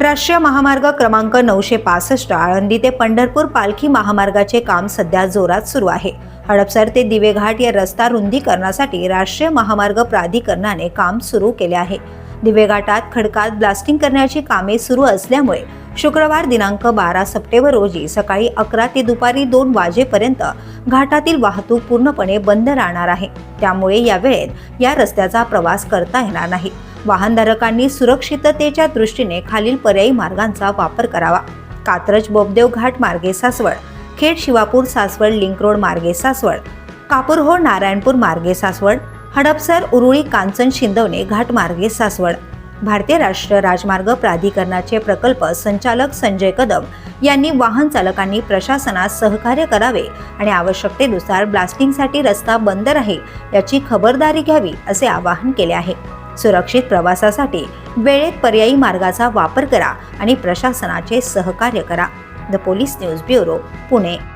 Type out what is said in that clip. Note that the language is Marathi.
राष्ट्रीय महामार्ग क्रमांक नऊशे पासष्ट आळंदी ते पंढरपूर पालखी महामार्गाचे काम सध्या जोरात सुरू आहे. हडपसर ते दिवेघाट या रस्ता रुंदीकरणासाठी राष्ट्रीय महामार्ग प्राधिकरणाने काम सुरू केले आहे. दिवेघाटात खडकात ब्लास्टिंग करण्याची कामे सुरू असल्यामुळे शुक्रवार दिनांक बारा सप्टेंबर रोजी सकाळी अकरा ते दुपारी दोन वाजेपर्यंत घाटातील वाहतूक पूर्णपणे बंद राहणार आहे. त्यामुळे या वेळेत या रस्त्याचा प्रवास करता येणार नाही. वाहनधारकांनी सुरक्षिततेच्या दृष्टीने खालील पर्यायी मार्गांचा वापर करावा. कात्रज बोबदेव घाट मार्गे सासवड खेड शिवापूर सासवड लिंक रोड मार्गे सासवड कापूरहोळ नारायणपूर मार्गे सासवड हडपसर उरुळी कांचन शिंदवणे घाट मार्गे सासवड. भारतीय राष्ट्रीय राजमार्ग प्राधिकरणाचे प्रकल्प संचालक संजय कदम यांनी वाहन चालकांनी प्रशासनास सहकार्य करावे आणि आवश्यकतेनुसार ब्लास्टिंगसाठी रस्ता बंद राहील याची खबरदारी घ्यावी असे आवाहन केले आहे. सुरक्षित प्रवासासाठी वेळेत पर्यायी मार्गाचा वापर करा आणि प्रशासनाचे सहकार्य करा. The police news bureau Pune.